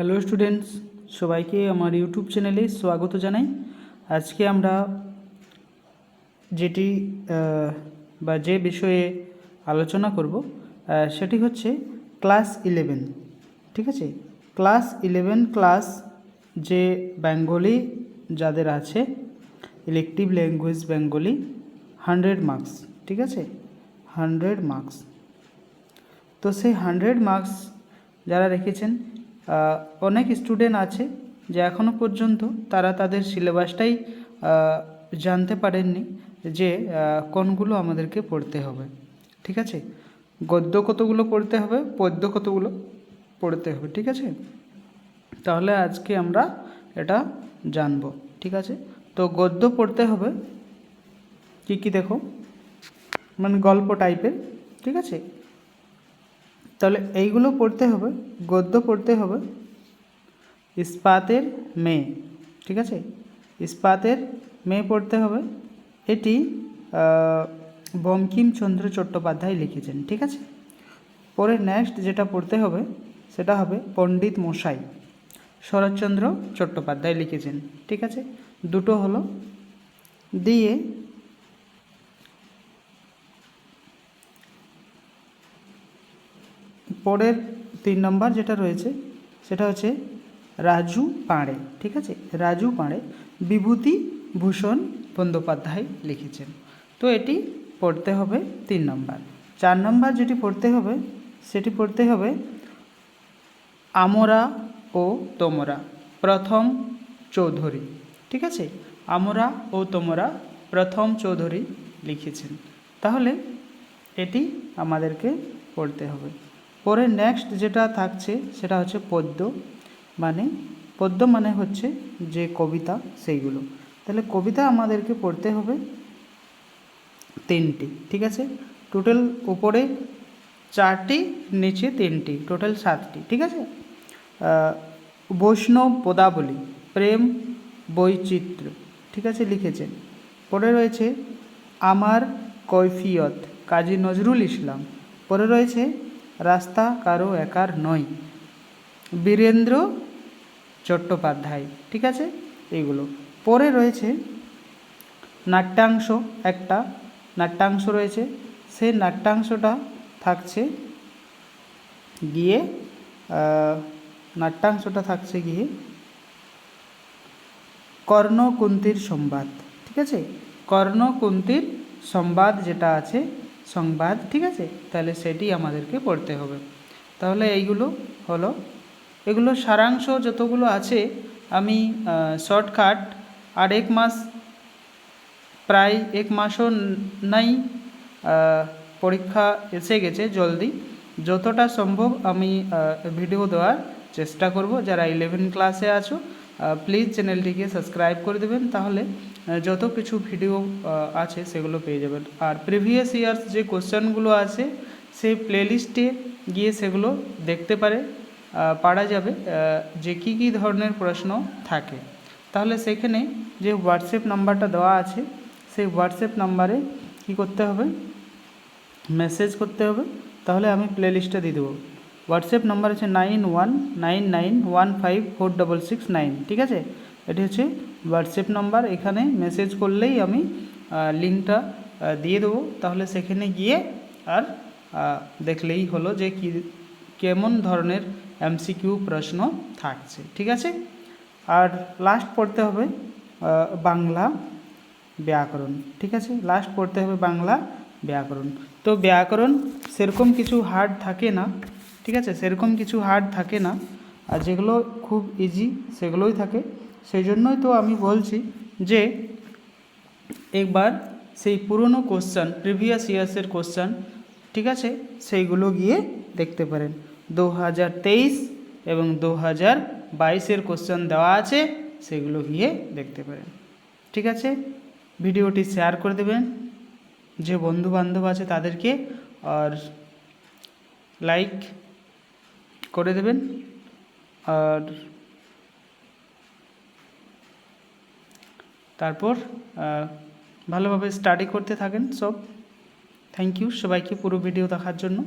Hello students, সবাইকে আমার YouTube চ্যানেলে স্বাগত জানাই। আজকে আমরা যেটি বা যে বিষয়ে আলোচনা করব সেটি হচ্ছে ক্লাস ইলেভেন, ঠিক আছে? ক্লাস ইলেভেন ক্লাস যে বেঙ্গলি যাদের আছে elective language Bengali hundred marks ঠিক আছে? হান্ড্রেড মার্কস তো সেই হান্ড্রেড মার্কস যারা রেখেছেন অনেক স্টুডেন্ট আছে যে এখনও পর্যন্ত তারা তাদের সিলেবাসটাই জানতে পারেননি যে কোনগুলো আমাদেরকে পড়তে হবে। ঠিক আছে? গদ্য কতগুলো পড়তে হবে, পদ্য কতগুলো পড়তে হবে, ঠিক আছে? তাহলে আজকে আমরা এটা জানব, ঠিক আছে? তো গদ্য পড়তে হবে, কি কি দেখো? মানে গল্প টাইপের ঠিক আছে? তাহলে এইগুলো পড়তে হবে, গদ্য পড়তে হবে, ইস্পাতের মেয়ে, ঠিক আছে? ইস্পাতের মেয়ে পড়তে হবে। এটি বঙ্কিমচন্দ্র চট্টোপাধ্যায় লিখেছেন, ঠিক আছে? পরে নেক্সট যেটা পড়তে হবে, সেটা হবে পণ্ডিত মশাই, শরৎচন্দ্র চট্টোপাধ্যায় লিখেছেন, ঠিক আছে? দুটো হলো, দিয়ে পরের তিন নম্বর যেটা রয়েছে, সেটা হচ্ছে রাজু পাঁড়ে, ঠিক আছে? রাজু পাঁড়ে বিভূতি ভূষণ বন্দ্যোপাধ্যায় লিখেছেন। তো এটি পড়তে হবে তিন নম্বর। চার নম্বর যেটি পড়তে হবে, সেটি পড়তে হবে আমরা ও তোমরা, প্রথম চৌধুরী, ঠিক আছে? আমরা ও তোমরা প্রথম চৌধুরী লিখেছেন। তাহলে এটি আমাদেরকে পড়তে হবে। পরে নেক্সট যেটা থাকছে, সেটা হচ্ছে পদ্য মানে পদ্য মানে হচ্ছে যে কবিতা সেইগুলো। তাহলে কবিতা আমাদেরকে পড়তে হবে তিনটি, ঠিক আছে? টোটাল উপরে চারটি, নিচে তিনটি টোটাল সাতটি, ঠিক আছে? বৈষ্ণব পদাবলী, প্রেম বৈচিত্র্য, ঠিক আছে, লিখেছেন। পরে রয়েছে, আমার কৈফিয়ত, কাজী নজরুল ইসলাম। পরে রয়েছে রাস্তা কারও একার নয়। বীরেন্দ্র চট্টোপাধ্যায়, ঠিক আছে? এইগুলো। পরে রয়েছে নাট্যাংশ, একটা নাট্যাংশ রয়েছে। সেই নাট্যাংশটা থাকছে গিয়ে নাট্যাংশটা থাকছে গিয়ে কর্ণকুন্তির সংবাদ, ঠিক আছে? কর্ণকুন্তির সংবাদ যেটা আছে সংবাদ, ঠিক আছে? তাহলে সেটি আমাদেরকে পড়তে হবে। তাহলে এইগুলো হলো। এগুলো সারাংশ যতগুলো আছে, আমি শর্টকাট, আর এক মাস, প্রায় এক মাসও নাই পরীক্ষা এসে গেছে জলদি। যতটা সম্ভব আমি ভিডিও দেওয়ার চেষ্টা করব। যারা ইলেভেন ক্লাসে আছো প্লিজ চ্যানেলটিকে সাবস্ক্রাইব করে দেবেন, তাহলে যত কিছু ভিডিও আছে সেগুলো পেয়ে যাবেন। আর প্রিভিয়াস ইয়ার্স যে কোশ্চেনগুলো আছে, সেই প্লেলিস্টে গিয়ে সেগুলো দেখতে পারে পারা যাবে যে কী কী ধরনের প্রশ্ন থাকে। তাহলে সেখানে যে হোয়াটসঅ্যাপ নাম্বারটা দেওয়া আছে, সেই হোয়াটসঅ্যাপ নাম্বারে কী করতে হবে? মেসেজ করতে হবে, তাহলে আমি প্লে লিস্টটা দিয়ে দেবো। হোয়াটসঅ্যাপ নাম্বার হচ্ছে nine one nine nine one five four double six nine, ঠিক আছে? এটি হচ্ছে হোয়াটসঅ্যাপ নাম্বার, এখানে মেসেজ করলেই আমি লিঙ্কটা দিয়ে দেবো। তাহলে সেখানে গিয়ে আর দেখলেই হলো যে কি, কেমন ধরনের এমসিকিউ প্রশ্ন থাকছে, ঠিক আছে? আর লাস্ট পড়তে হবে বাংলা ব্যাকরণ, ঠিক আছে? লাস্ট পড়তে হবে বাংলা ব্যাকরণ। তো ব্যাকরণ সেরকম কিছু হার্ড থাকে না। ঠিক আছে? সেরকম কিছু হার্ড থাকে না। আর যেগুলো খুব ইজি সেগুলোই থাকে। সেই জন্যই তো আমি বলছি যে, একবার সেই পুরনো কোশ্চেন প্রিভিয়াস ইয়ার্সের কোশ্চেন ঠিক আছে? সেইগুলো গিয়ে দেখতে পারেন। দু হাজার তেইশ এবং দু হাজার বাইশের কোশ্চেন দেওয়া আছে, সেগুলো গিয়ে দেখতে পারেন। ঠিক আছে? ভিডিওটি শেয়ার করে দেবেন। যে বন্ধু বান্ধব আছে তাদেরকে। আর লাইক করে দেবেন। আর তারপর ভালোভাবে স্টাডি করতে থাকেন সব। থ্যাংক ইউ সবাইকে পুরো ভিডিও দেখার জন্য।